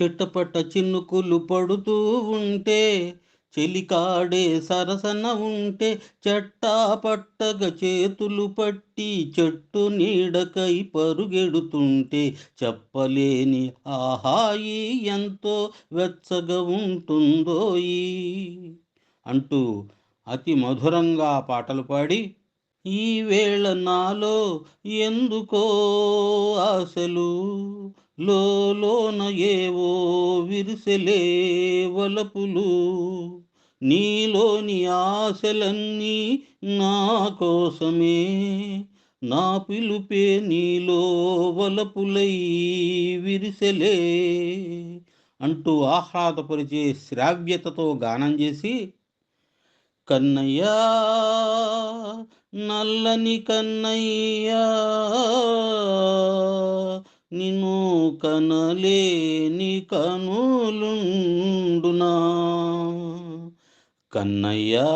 చిట్టపట్ట చిన్నుకులు పడుతూ ఉంటే చెలికాడే సరసన ఉంటే చెట్టా పట్టగ చేతులు పట్టి చెట్టు నీడకై పరుగెడుతుంటే చెప్పలేని ఆహాయి ఎంతో వెచ్చగా ఉంటుందోయి అంటూ అతి మధురంగా పాటలు పాడి ఈ వేళ నాలో ఎందుకో ఆశలు? లోన ఏవో విరిసెలే వలపులు. నీలోని ఆశలన్నీ నా కోసమే. నా పిలుపే నీలో వలపులై విరిసెలే. అంటూ ఆహ్లాదపరిచే శ్రావ్యతతో గానం చేసి కన్నయ్యా నల్లని కన్నయ్యా నిన్ను కనలేని కనులుండునా? కన్నయ్యా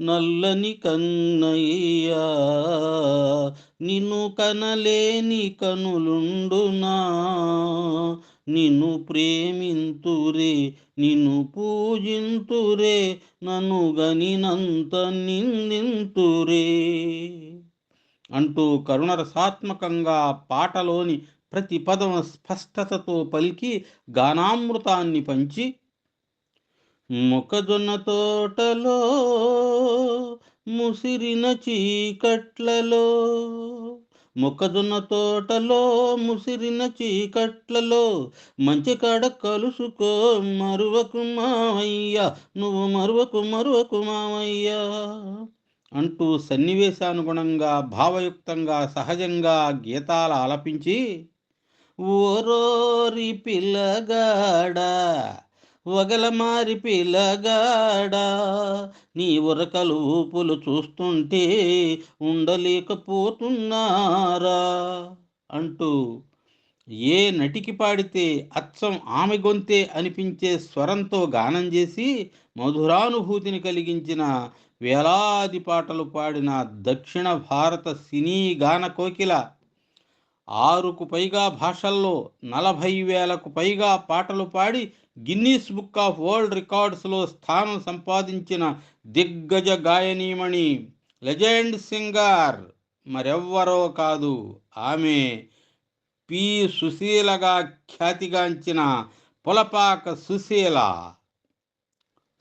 నల్లని కన్నయ్యా నిన్ను కనలేని కనులుండునా? నిన్ను ప్రేమింతురే నిన్ను పూజింతురే నన్ను గనినంత నిందింతురే. అంటూ కరుణరసాత్మకంగా పాటలోని ప్రతి పదం స్పష్టతతో పలికి గానామృతాన్ని పంచి మొక్కజొన్న తోటలో ముసిరిన చీకట్లలో మొక్కజొన్న తోటలో ముసిరిన చీకట్లలో మంచి కాడ కలుసుకో మరువకు మావయ్యా నువ్వు మరువకు మరువకు మావయ్యా అంటూ సన్నివేశానుగుణంగా భావయుక్తంగా సహజంగా గీతాల ఆలపించి ఓరోరి పిల్లగాడా వగలమారి పిల్లగాడా నీ ఉరకలు ఊపులు చూస్తుంటే ఉండలేకపోతున్నారా? అంటూ ఏ నటికి పాడితే అచ్చం ఆమె గొంతే అనిపించే స్వరంతో గానం చేసి మధురానుభూతిని కలిగించిన వేలాది పాటలు పాడిన దక్షిణ భారత సినీ గాన కోకిల ఆరుకు పైగా భాషల్లో నలభై వేలకు పైగా పాటలు పాడి గిన్నీస్ బుక్ ఆఫ్ వరల్డ్ రికార్డ్స్లో స్థానం సంపాదించిన దిగ్గజ గాయనీమణి లెజెండ్ సింగర్ మరెవ్వరో కాదు. ఆమె పి. సుశీలగా ఖ్యాతిగాంచిన పులపాక సుశీల.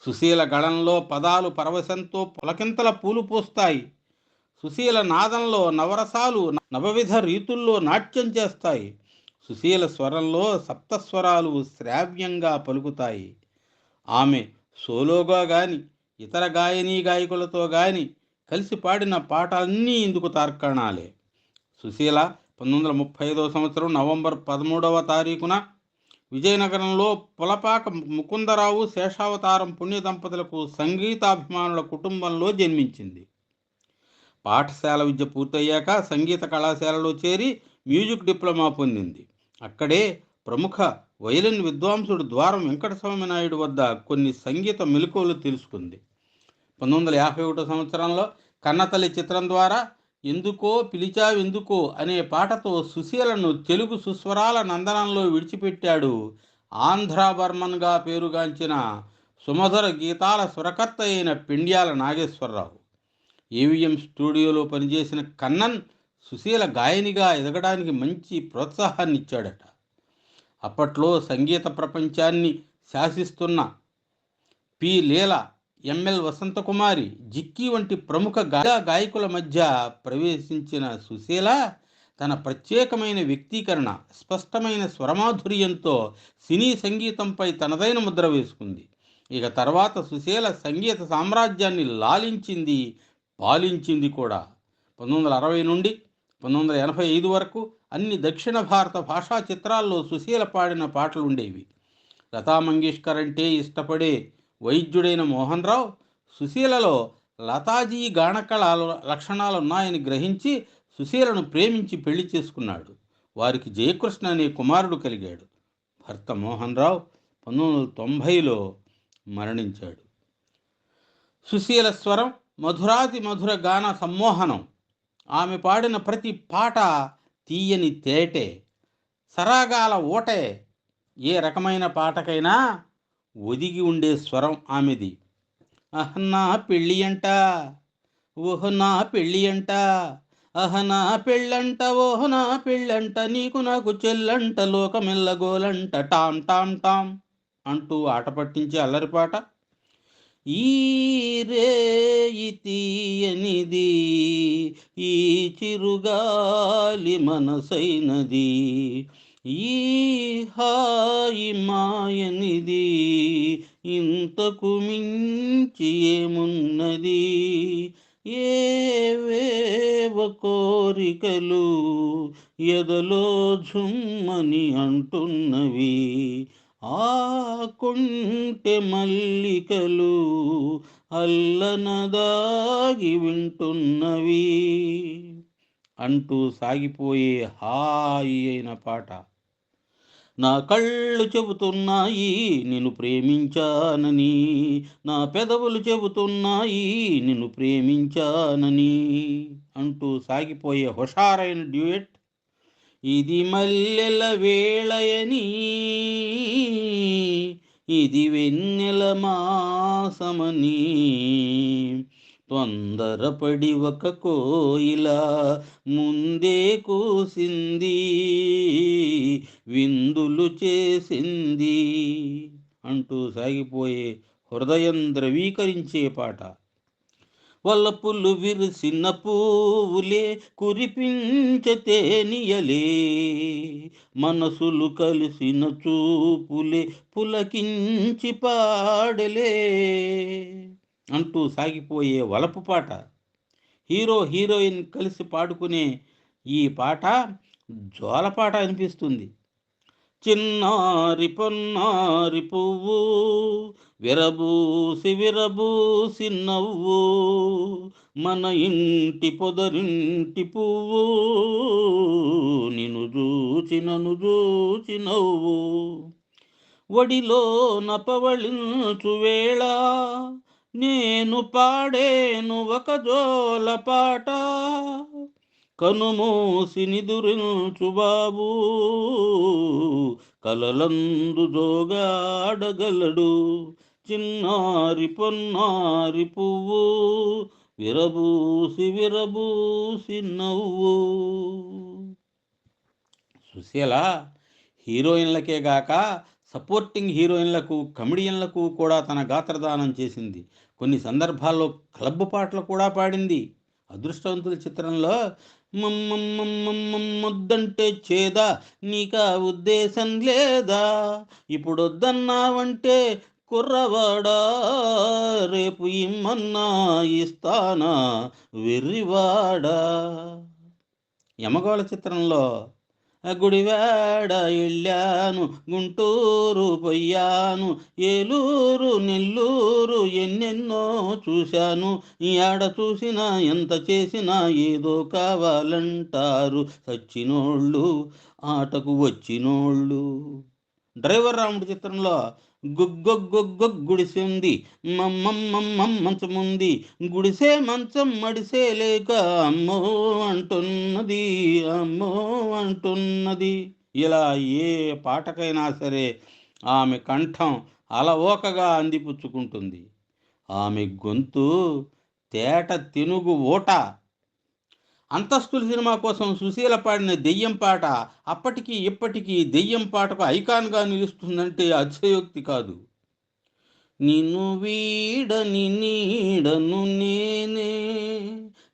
సుశీల గళంలో పదాలు పరవశంతో పులకింతల పూలు పూస్తాయి. సుశీల నాదంలో నవరసాలు నవవిధ రీతుల్లో నాట్యం చేస్తాయి. సుశీల స్వరంలో సప్తస్వరాలు శ్రావ్యంగా పలుకుతాయి. ఆమె సోలోగా గాని ఇతర గాయనీ గాయకులతో గాని కలిసి పాడిన పాటలన్నీ ఇందుకు తార్కాణాలే. సుశీల పంతొమ్మిది వందల ముప్పై ఐదవ సంవత్సరం నవంబర్ పదమూడవ తారీఖున విజయనగరంలో పులపాక ముకుందరావు శేషావతారం పుణ్య దంపతులకు సంగీతాభిమానుల కుటుంబంలో జన్మించింది. పాఠశాల విద్య పూర్తయ్యాక సంగీత కళాశాలలో చేరి మ్యూజిక్ డిప్లొమా పొందింది. అక్కడే ప్రముఖ వయలిన్ విద్వాంసుడు ద్వారం వెంకటస్వామి నాయుడు వద్ద కొన్ని సంగీత మెలకువలు తెలుసుకుంది. పంతొమ్మిది వందల యాభై ఒకటో సంవత్సరంలో కన్నతల్లి చిత్రం ద్వారా ఎందుకో పిలిచావెందుకో అనే పాటతో సుశీలను తెలుగు సుస్వరాల నందనంలో విడిచిపెట్టాడు ఆంధ్రాబర్మన్గా పేరుగాంచిన సుమధుర గీతాల స్వరకర్త అయిన పిండ్యాల నాగేశ్వరరావు. ఏవిఎం స్టూడియోలో పనిచేసిన కన్నన్ సుశీల గాయనిగా ఎదగడానికి మంచి ప్రోత్సాహాన్ని ఇచ్చాడట అప్పట్లో సంగీత ప్రపంచాన్ని శాసిస్తున్న P. Leela M L Vasanthakumari Jikki వంటి ప్రముఖ గాయ గాయకుల మధ్య ప్రవేశించిన సుశీల తన ప్రత్యేకమైన వ్యక్తీకరణ స్పష్టమైన స్వరమాధుర్యంతో సినీ సంగీతంపై తనదైన ముద్ర వేసుకుంది. ఇక తర్వాత సుశీల సంగీత సామ్రాజ్యాన్ని లాలించింది పాలించింది కూడా. పంతొమ్మిది వందల అరవై నుండి పంతొమ్మిది వందల ఎనభై ఐదు వరకు అన్ని దక్షిణ భారత భాషా చిత్రాల్లో సుశీల పాడిన పాటలు ఉండేవి. లతా మంగేష్కర్ అంటే ఇష్టపడే వైద్యుడైన మోహన్ రావు సుశీలలో లతాజీ గానకళ లక్షణాలు ఉన్నాయని గ్రహించి సుశీలను ప్రేమించి పెళ్ళి చేసుకున్నాడు. వారికి జయకృష్ణ అనే కుమారుడు కలిగాడు. భర్త మోహన్ రావు పంతొమ్మిది వందల తొంభైలో మరణించాడు. సుశీల స్వరం మధురాతి మధుర గాన సమ్మోహనం. ఆమె పాడిన ప్రతి పాట తీయని తేటే. సరాగాల ఓటే. ఏ రకమైన పాటకైనా ఒదిగి ఉండే స్వరం ఆమెది. అహనా పెళ్ళి అంట. ఓహ్ నా పెళ్ళి అంట. అహనా పెళ్ళంట. ఓహనా పెళ్ళంట. నీకు నాకు చెల్లంట. లోకమెల్లగోలంట. టామ్ టామ్ టామ్ అంటూ ఆట పట్టించే అల్లరిపాట ఈ రేయి ఈ చిరుగాలి మనసైనది ఈ హాయి మాయనిది ఇంతకు మించి ఏమున్నది? ఏవేవ కోరికలు ఎదలో ఝుమ్మని అంటున్నవి ఆ మల్లికలు అల్లనదాగి వింటున్నవి. అంటూ సాగిపోయే హాయి అయిన పాట. నా కళ్ళు చెబుతున్నాయి నిన్ను ప్రేమించానని. నా పెదవులు చెబుతున్నాయి నిన్ను ప్రేమించానని అంటూ సాగిపోయే హుషారైన డ్యూయెట్ ఇది మల్లెల వేళయని ఇది వెన్నెల మాసమని. తొందరపడి ఒక కోయిల ముందే కూసింది విందులు చేసింది అంటూ సాగిపోయే హృదయం ద్రవీకరించే పాట. వలపులు విరిసిన పువ్వులే కురిపించతేనియలే. మనసులు కలిసిన చూపులే పులకించి పాడలే. అంటూ సాగిపోయే వలపు పాట. హీరో హీరోయిన్ కలిసి పాడుకునే ఈ పాట జోలపాట అనిపిస్తుంది. చిన్నారి పొన్నారి పువ్వు విరబూసి విరబూసి నవ్వు మన ఇంటి పొదరింటి పువ్వు నిను చూచి నను చూచి నవ్వు. ఒడిలో నపవళించు వేళ నేను పాడేను ఒక జోల పాట కనుమూసి నిదురించుబాబు కలలందు జోగాడగలడు. చిన్నారి పొన్నారి పువ్వు విరబూసి విరబూసి నవ్వు. సుశీల హీరోయిన్లకే గాక సపోర్టింగ్ హీరోయిన్లకు కమెడియన్లకు కూడా తన గాత్రదానం చేసింది. కొన్ని సందర్భాల్లో క్లబ్ పాటలు కూడా పాడింది. అదృష్టవంతుల చిత్రంలో ముద్దంటే చేదా? నీకా ఉద్దేశం లేదా? ఇప్పుడు వద్దన్నావంటే కుర్రవాడా? రేపు ఇమ్మన్నా ఇస్తానా? వెర్రివాడా? యమగోళ చిత్రంలో గుడివాడ వెళ్ళాను గుంటూరు పొయ్యాను ఏలూరు నెల్లూరు ఎన్నెన్నో చూశాను. ఆడ చూసినా ఎంత చేసినా ఏదో కావాలంటారు సచ్చినోళ్ళు ఆటకు వచ్చినోళ్ళు. డ్రైవర్ రాముడి చిత్రంలో గుగ్గొగ్గొగ్గొగ్ గుడిసె ఉంది మమ్మమ్మమ్మం ఉంది గుడిసే మంచం మడిసే లేక అమ్మో అంటున్నది అమ్మో అంటున్నది. ఇలా ఏ పాటకైనా సరే ఆమె కంఠం అలవోకగా అందిపుచ్చుకుంటుంది. ఆమె గొంతు తేట తినుగు ఓట అంతస్తుల సినిమా కోసం సుశీల పాడిన దెయ్యం పాట అప్పటికీ ఇప్పటికీ దెయ్యం పాటకు ఐకాన్గా నిలుస్తుందంటే అతిశయోక్తి కాదు. నిన్ను వీడని నీడను నేనే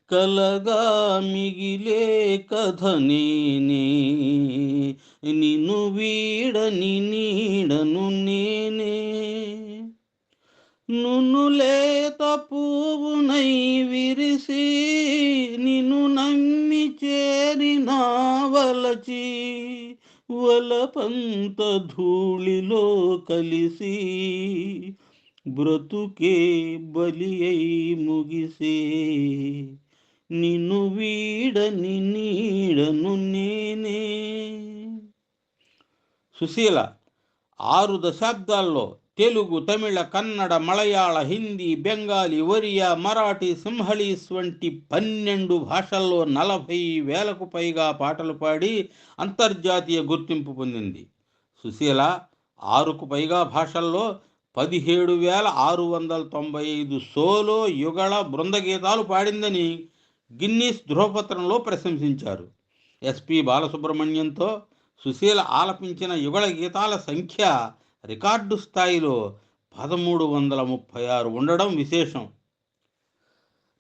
కలగా మిగిలే కథ నేనే. నిన్ను వీడని వలపంత ధూళిలో కలిసి బ్రతుకే బలి అయి ముగిసే నిన్ను వీడని నీడను నేనే సుశీల ఆరు దశాబ్దాల్లో తెలుగు తమిళ కన్నడ మలయాళ హిందీ బెంగాలీ ఒరియా మరాఠీ సింహళీస్ వంటి పన్నెండు భాషల్లో నలభై వేలకు పైగా పాటలు పాడి అంతర్జాతీయ గుర్తింపు పొందింది సుశీల ఆరుకు పైగా భాషల్లో పదిహేడు వేల ఆరు వందల తొంభై ఐదు సోలో యుగళ బృందగీతాలు పాడిందని గిన్నీస్ ధృవపత్రంలో ప్రశంసించారు ఎస్పి బాలసుబ్రహ్మణ్యంతో సుశీల ఆలపించిన యుగళ గీతాల సంఖ్య రికార్డు స్థాయిలో పదమూడు వందల ముప్పై ఆరు ఉండడం విశేషం.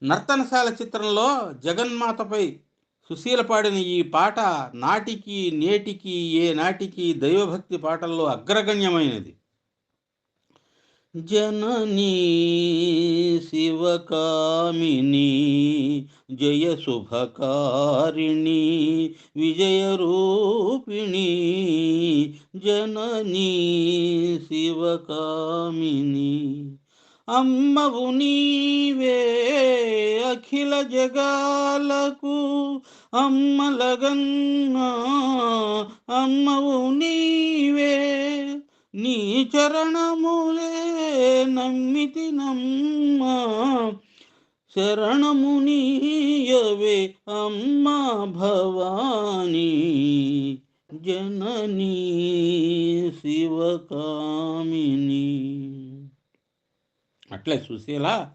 నర్తనశాల చిత్రంలో జగన్మాతపై సుశీల పాడిన ఈ పాట నాటికి నేటికి ఏ నాటికి దైవభక్తి పాటల్లో అగ్రగణ్యమైనది. జననీ శివకామిని జయ శుభకారిణి విజయరూపిణి జననీ శివకామిని అమ్మవు నీవే అఖిల జగాలకు అమ్మ అమ్మలగన్నా అమ్మవు నీవే నీ చరణములే నమ్మితి నమ్మ. శరణము నీయవే అమ్మా భవానీ. జననీ శివకామిని. అట్లే సుశీల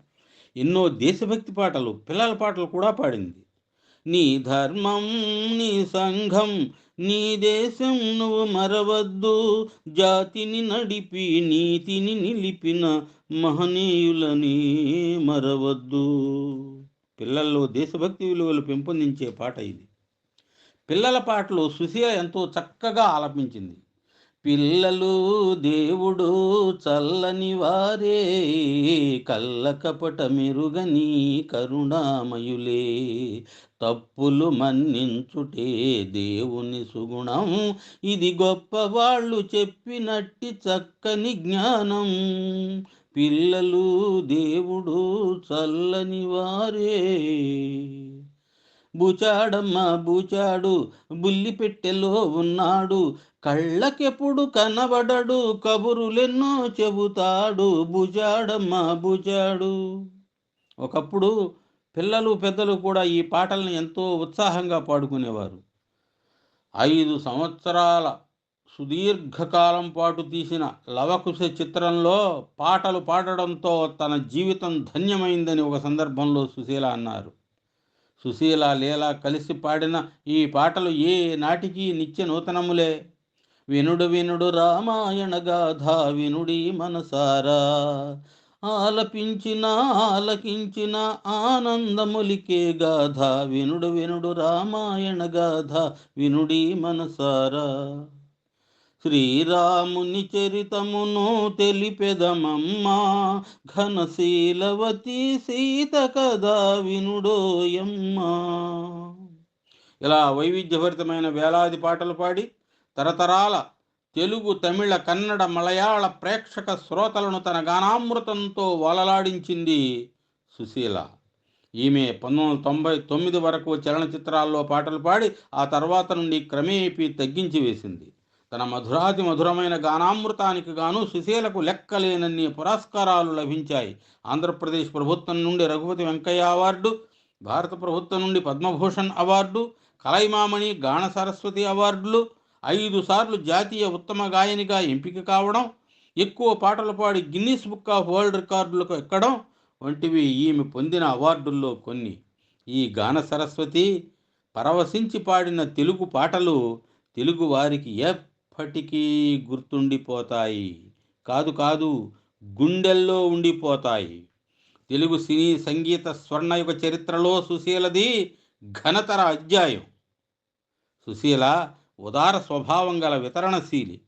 ఎన్నో దేశభక్తి పాటలు పిల్లల పాటలు కూడా పాడింది. నీ ధర్మం నీ సంఘం నీ దేశం నువ్వు మరవద్దు. జాతిని నడిపి నీతిని నిలిపిన మహనీయులని మరవద్దు. పిల్లల్లో దేశభక్తి విలువలు పెంపొందించే పాట ఇది. పిల్లల పాటలు సుశీల ఎంతో చక్కగా ఆలపించింది. పిల్లలు దేవుడు చల్లని వారే కళ్ళకపట మెరుగని కరుణామయులే. తప్పులు మన్నించుటే దేవుని సుగుణం ఇది గొప్ప వాళ్ళు చెప్పినట్టి చక్కని జ్ఞానం. పిల్లలు దేవుడు చల్లని వారే. బూచాడమ్మ బూచాడు బుల్లి పెట్టెలో ఉన్నాడు. కళ్ళకెప్పుడు కనబడడు కబురులెన్నో చెబుతాడు. బుజాడమ్మ బుజాడు. ఒకప్పుడు పిల్లలు పెద్దలు కూడా ఈ పాటలను ఎంతో ఉత్సాహంగా పాడుకునేవారు. ఐదు సంవత్సరాల సుదీర్ఘకాలం పాటు తీసిన లవకుశ చిత్రంలో పాటలు పాడడంతో తన జీవితం ధన్యమైందని ఒక సందర్భంలో సుశీల అన్నారు. సుశీల లీల కలిసి పాడిన ఈ పాటలు ఏ నాటికి నిత్య నూతనములే. వినుడు వినుడు రామాయణ గాథ వినుడి మనసారా. ఆలపించిన ఆలకించిన ఆనందములికే గాథ వినుడు వినుడు రామాయణ గాథ వినుడి మనసారా. శ్రీరాముని చరితమును తెలిపెదమమ్మా ఘనశీలవతి సీత కదా వినుడోయమ్మా. ఇలా వైవిధ్యభరితమైన వేలాది పాటలు పాడి తరతరాల తెలుగు తమిళ కన్నడ మలయాళ ప్రేక్షక శ్రోతలను తన గానామృతంతో వలలాడించింది సుశీల. ఈమె పంతొమ్మిది వందల తొంభై తొమ్మిది వరకు చలనచిత్రాల్లో పాటలు పాడి ఆ తర్వాత నుండి క్రమేపీ తగ్గించి వేసింది. తన మధురాతి మధురమైన గానామృతానికి గాను సుశీలకు లెక్కలేనన్ని పురస్కారాలు లభించాయి. ఆంధ్రప్రదేశ్ ప్రభుత్వం నుండి రఘుపతి వెంకయ్య అవార్డు భారత ప్రభుత్వం నుండి పద్మభూషణ్ అవార్డు కలైమామణి గాన సరస్వతి అవార్డులు ఐదు సార్లు జాతీయ ఉత్తమ గాయనిగా ఎంపిక కావడం ఎక్కువ పాటలు పాడి గిన్నీస్ బుక్ ఆఫ్ వరల్డ్ రికార్డులకు ఎక్కడం వంటివి ఈమె పొందిన అవార్డుల్లో కొన్ని. ఈ గాన సరస్వతి పరవశించి పాడిన తెలుగు పాటలు తెలుగు వారికి ఎప్పటికీ గుర్తుండిపోతాయి. కాదు కాదు గుండెల్లో ఉండిపోతాయి. తెలుగు సినీ సంగీత స్వర్ణయుగ చరిత్రలో సుశీలది ఘనతర అధ్యాయం. సుశీల ఉదార స్వభావం గల వితరణశీలి.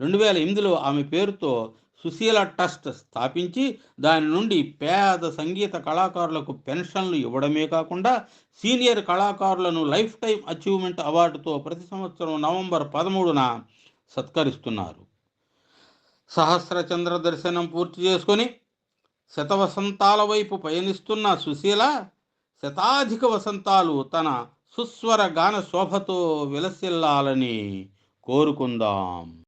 రెండు వేల ఎనిమిదిలో ఆమె పేరుతో సుశీల ట్రస్ట్ స్థాపించి దాని నుండి పేద సంగీత కళాకారులకు పెన్షన్లు ఇవ్వడమే కాకుండా సీనియర్ కళాకారులను లైఫ్ టైం అచీవ్మెంట్ అవార్డుతో ప్రతి సంవత్సరం నవంబర్ పదమూడున సత్కరిస్తున్నారు. సహస్ర చంద్ర దర్శనం పూర్తి చేసుకొని శతవసంతాల వైపు పయనిస్తున్న సుశీల శతాధిక వసంతాలు తన సుస్వర గాన శోభతో విలసిల్లాలని కోరుకుందాం.